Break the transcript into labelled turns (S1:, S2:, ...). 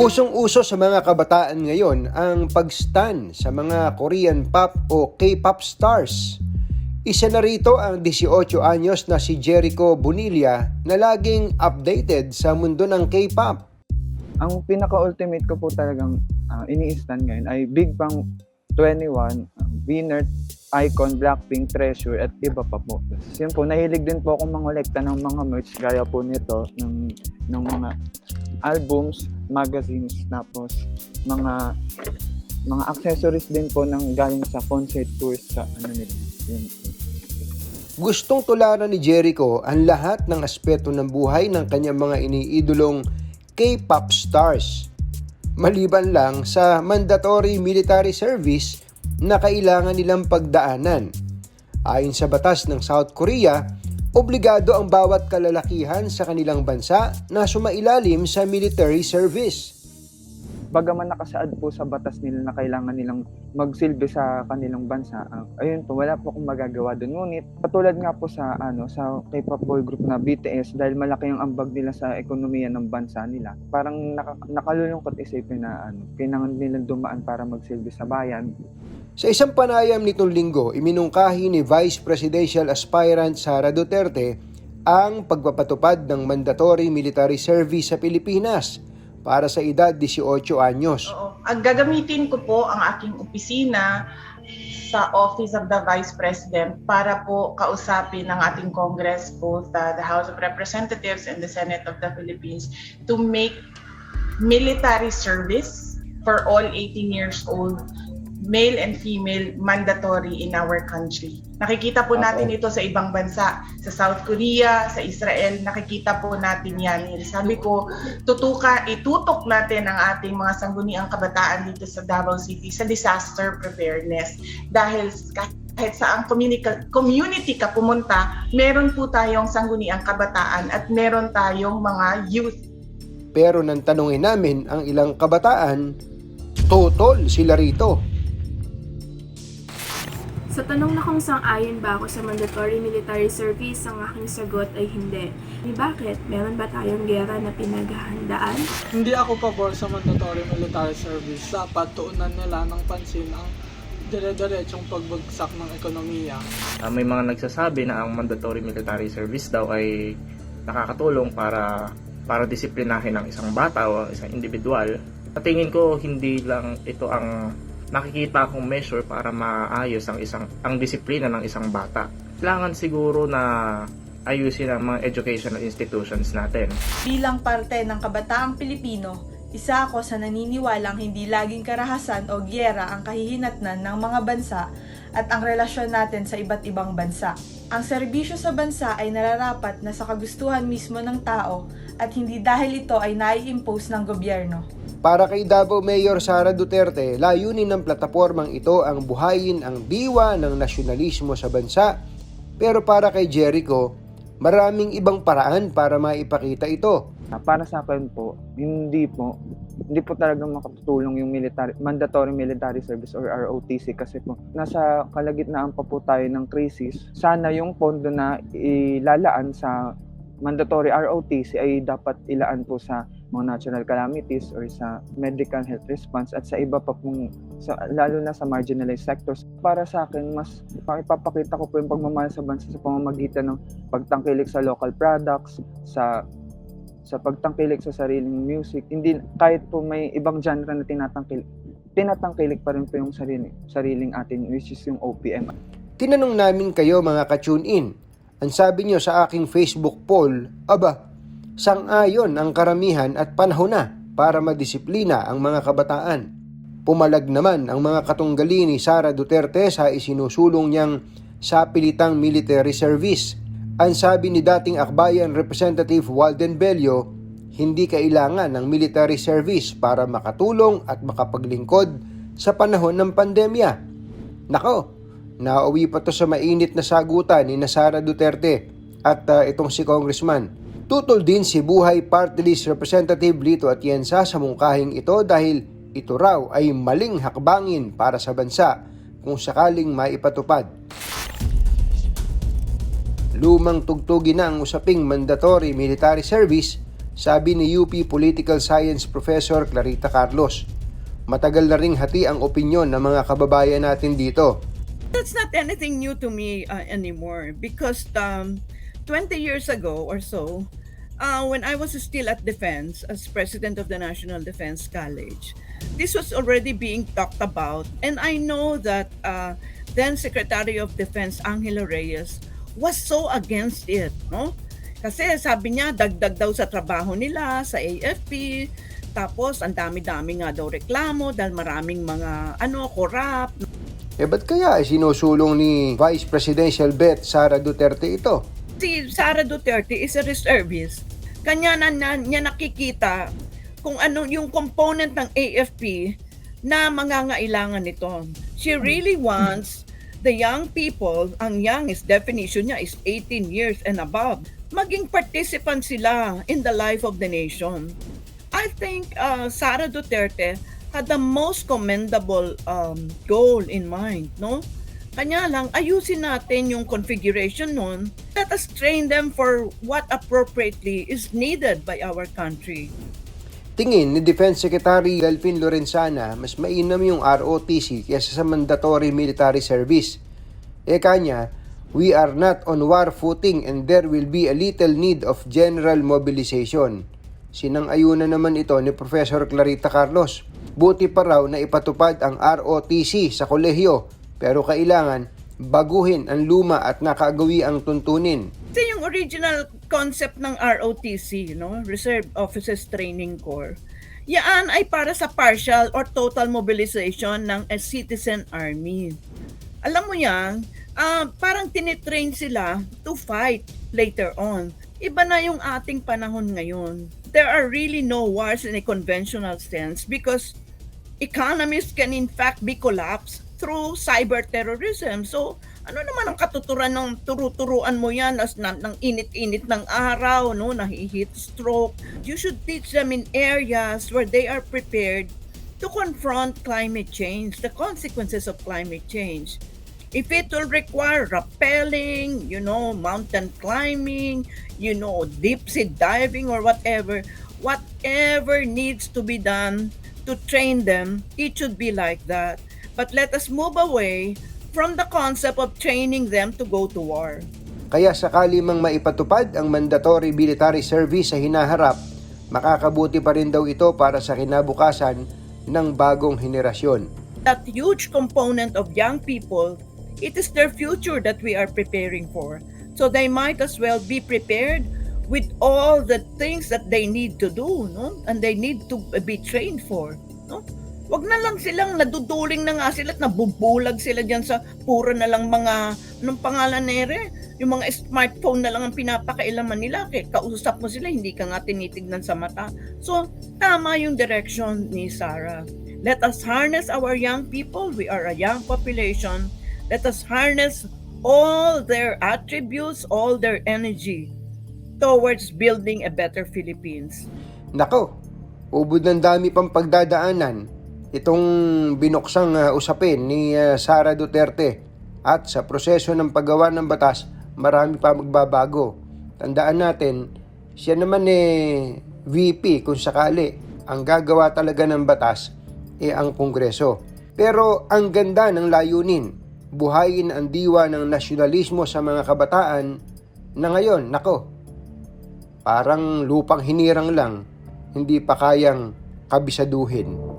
S1: Usong-uso sa mga kabataan ngayon ang pag-stan sa mga Korean pop o K-pop stars. Isa na rito ang 18 anyos na si Jericho Bonilla na laging updated sa mundo ng K-pop.
S2: Ang pinaka-ultimate ko po talagang uh, ini-stand ngayon ay Big Bang 21, uh, Winner, Icon, Blackpink, Treasure, at iba pa po. Yun po, nahilig din po akong mangolekta ng mga merch gaya po nito, ng, ng mga albums, magazines, tapos mga mga accessories din po ng galing sa concert tours sa ano nila. Yun.
S1: Gustong tularan ni Jericho ang lahat ng aspeto ng buhay ng kanyang mga iniidolong K-pop stars. Maliban lang sa mandatory military service na kailangan nilang pagdaanan. Ayon sa batas ng South Korea, obligado ang bawat kalalakihan sa kanilang bansa na sumailalim sa military service.
S2: Bagaman nakasaad po sa batas nila na kailangan nilang magsilbi sa kanilang bansa, ah, ayun po, wala po akong magagawa doon. Ngunit, patulad nga po sa, ano, sa K-pop boy group na BTS, dahil malaki ang ambag nila sa ekonomiya ng bansa nila, parang naka, nakalulungkot isipin na ano, kailangan nilang dumaan para magsilbi sa bayan.
S1: Sa isang panayam nitong linggo, iminungkahi ni Vice Presidential Aspirant Sara Duterte ang pagpapatupad ng mandatory military service sa Pilipinas para sa edad 18 anyos.
S3: Ang gagamitin ko po ang aking opisina sa Office of the Vice President para po kausapin ng ating Congress, both uh, the House of Representatives and the Senate of the Philippines, to make military service for all 18 years old male and female mandatory in our country. Nakikita po natin ito sa ibang bansa, sa South Korea, sa Israel, nakikita po natin yan. Sabi ko, tutuka, itutok natin ang ating mga sangguniang kabataan dito sa Davao City sa disaster preparedness. Dahil kahit sa ang community ka pumunta, meron po tayong sangguniang kabataan at meron tayong mga youth
S1: Pero nang tanungin namin ang ilang kabataan, totol sila rito.
S4: Sa tanong na kung sang-ayon ba ako sa mandatory military service, ang aking sagot ay hindi. Ni bakit? Meron ba tayong gera na pinaghahandaan?
S5: Hindi ako pabor sa mandatory military service. Dapat tuunan nila ng pansin ang dire-diretsong pagbagsak ng ekonomiya.
S6: Ah, may mga nagsasabi na ang mandatory military service daw ay nakakatulong para para disiplinahin ang isang bata o isang individual. Sa tingin ko hindi lang ito ang nakikita kong measure para maayos ang isang ang disiplina ng isang bata. Kailangan siguro na ayusin ang mga educational institutions natin.
S7: Bilang parte ng kabataang Pilipino, isa ako sa naniniwalang hindi laging karahasan o gyera ang kahihinatnan ng mga bansa at ang relasyon natin sa iba't ibang bansa. Ang serbisyo sa bansa ay nararapat na sa kagustuhan mismo ng tao at hindi dahil ito ay nai-impose ng gobyerno.
S1: Para kay Davao Mayor Sara Duterte, layunin ng platapormang ito ang buhayin ang diwa ng nasyonalismo sa bansa. Pero para kay Jericho, maraming ibang paraan para maipakita ito.
S2: Ah, para sa akin po, hindi po, hindi po talaga makatutulong yung military, mandatory military service or ROTC kasi po nasa kalagitnaan pa po tayo ng crisis. Sana yung pondo na ilalaan sa mandatory ROTC ay dapat ilaan po sa mga natural calamities or sa medical health response at sa iba pa pong sa, lalo na sa marginalized sectors. Para sa akin, mas ipapakita ko po yung pagmamahal sa bansa sa pamamagitan ng pagtangkilik sa local products, sa sa pagtangkilik sa sariling music. Hindi kahit po may ibang genre na tinatangkilik, tinatangkilik pa rin po yung sarili, sariling atin which is yung OPM.
S1: Tinanong namin kayo mga ka-tune in. Ang sabi nyo sa aking Facebook poll, aba, sang-ayon ang karamihan at panahon na para madisiplina ang mga kabataan. Pumalag naman ang mga katunggali ni Sara Duterte sa isinusulong niyang sa pilitang military service. Ang sabi ni dating Akbayan Representative Walden Bello, hindi kailangan ng military service para makatulong at makapaglingkod sa panahon ng pandemya. Nako, nauwi pa to sa mainit na sagutan ni Sara Duterte at uh, itong si Congressman. Tutol din si Buhay Party List Representative Lito Atienza sa mungkahing ito dahil ito raw ay maling hakbangin para sa bansa kung sakaling maipatupad. Lumang tugtugin na ang usaping mandatory military service sabi ni UP Political Science Professor Clarita Carlos. Matagal na ring hati ang opinyon ng mga kababayan natin dito.
S8: That's not anything new to me uh, anymore because um, 20 years ago or so, uh, when I was still at Defense as president of the National Defense College, this was already being talked about. And I know that uh, then Secretary of Defense Angelo Reyes was so against it, no? Kasi sabi niya, dagdag daw sa trabaho nila, sa AFP, tapos ang dami-dami nga daw reklamo dahil maraming mga ano, corrupt,
S1: Eh ba't kaya ay sinusulong ni Vice Presidential Bet Sara Duterte ito?
S8: Si Sara Duterte is a reservist. Kanya na, na niya nakikita kung ano yung component ng AFP na mangangailangan nito. She really wants the young people, ang young is definition niya is 18 years and above, maging participant sila in the life of the nation. I think uh, Sara Duterte had the most commendable um, goal in mind, no? Kanya lang, ayusin natin yung configuration nun. Let us train them for what appropriately is needed by our country.
S1: Tingin ni Defense Secretary Delphine Lorenzana, mas mainam yung ROTC kaysa sa mandatory military service. E kanya, we are not on war footing and there will be a little need of general mobilization. Sinang-ayunan naman ito ni Professor Clarita Carlos. Buti pa raw na ipatupad ang ROTC sa kolehiyo pero kailangan baguhin ang luma at nakagawi ang tuntunin.
S8: Ito yung original concept ng ROTC, no? Reserve Officers Training Corps. Yan ay para sa partial or total mobilization ng a citizen army. Alam mo yan, ah, parang tinitrain sila to fight later on. Iba na yung ating panahon ngayon. There are really no wars in a conventional sense because economies can in fact be collapsed through cyber terrorism. So, ano naman ang katuturan ng turu-turuan mo yan as na, ng init-init ng araw, no, nahihit stroke. You should teach them in areas where they are prepared to confront climate change, the consequences of climate change. If it will require rappelling, you know, mountain climbing, you know, deep sea diving or whatever, whatever needs to be done to train them, it should be like that. But let us move away from the concept of training them to go to war.
S1: Kaya sakali mang maipatupad ang mandatory military service sa hinaharap, makakabuti pa rin daw ito para sa kinabukasan ng bagong henerasyon.
S8: That huge component of young people, it is their future that we are preparing for. So they might as well be prepared with all the things that they need to do, no? And they need to be trained for, no? Wag na lang silang naduduling na nga sila at nabubulag sila diyan sa puro na lang mga anong pangalan nere, yung mga smartphone na lang ang pinapakailaman nila kaya kausap mo sila hindi ka nga tinitignan sa mata. So tama yung direction ni Sarah. Let us harness our young people. We are a young population. Let us harness all their attributes, all their energy towards building a better Philippines.
S1: Nako, ubod ng dami pang pagdadaanan itong binuksang uh, usapin ni uh, Sara Duterte at sa proseso ng paggawa ng batas, marami pa magbabago. Tandaan natin, siya naman eh VP kung sakali ang gagawa talaga ng batas eh ang Kongreso. Pero ang ganda ng layunin, buhayin ang diwa ng nasyonalismo sa mga kabataan na ngayon, nako, parang lupang hinirang lang, hindi pa kayang kabisaduhin.